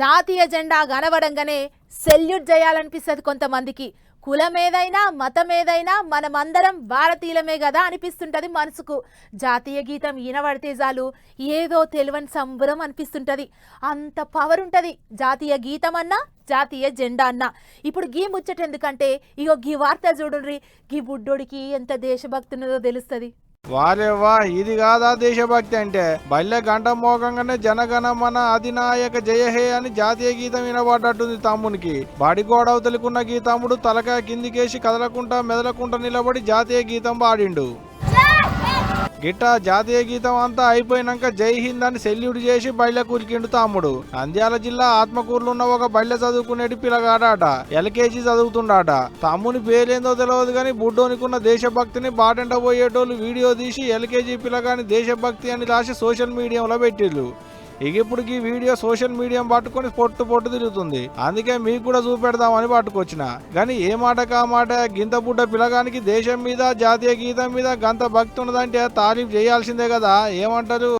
జాతీయ జెండా కనబడంగానే సెల్యూట్ చేయాలనిపిస్తుంది కొంతమందికి. కులం ఏదైనా మతం ఏదైనా మనమందరం భారతీయులమే కదా అనిపిస్తుంటది మనసుకు. జాతీయ గీతం ఈనబడితే చాలు ఏదో తెలియని సంబరం అనిపిస్తుంటది. అంత పవర్ ఉంటుంది జాతీయ గీతం అన్నా జాతీయ జెండా అన్న. ఇప్పుడు గీ ముచ్చట ఎందుకంటే ఇగో గీ వార్త చూడండి గీ బుడ్డోడికి ఎంత దేశభక్తి ఉన్నదో తెలుస్తుంది. వారేవా ఇది కాదా దేశభక్తి అంటే? బల్లె గంట మోగంగానే జనగణమన అధినాయక జయహే అని జాతీయ గీతం వినబడ్డట్టుంది తమ్మునికి. బాడి గోడవతలికున్న గీ తలకాయ కిందికేసి కదలకుండా మెదలకుండా నిలబడి జాతీయ గీతం పాడిండు. గిట్ట జాతీయ గీతం అంతా అయిపోయినాక జై హింద్ అని సెల్యూట్ చేసి బయట కూరికిండు తమ్ముడు నంద్యాల జిల్లా ఆత్మకూరులో ఉన్న ఒక బళ్ళ చదువుకునేటి పిల్లగాడాట. ఎల్కేజీ చదువుతుండాట. తమ్ముని పేరేందో తెలియదు కానీ బుడ్డోనికున్న దేశభక్తిని బాటెంట పోయేటోళ్ళు వీడియో తీసి ఎల్కేజీ పిల్లగాని దేశభక్తి అని రాసి సోషల్ మీడియాలో పెట్టిళ్ళు ఇక ఇప్పుడు ఈ వీడియో సోషల్ మీడియా పట్టుకొని పొట్టు పొట్టు తిరుగుతుంది. అందుకే మీకు కూడా చూపెడదామని పట్టుకొచ్చిన. కానీ ఏ మాట కా మాట? గింత బుడ్డ పిల్లగానికి దేశం మీద జాతీయ గీతం మీద గంత భక్తి ఉన్నదంటే తారీఫ్ చేయాల్సిందే కదా. ఏమంటారు?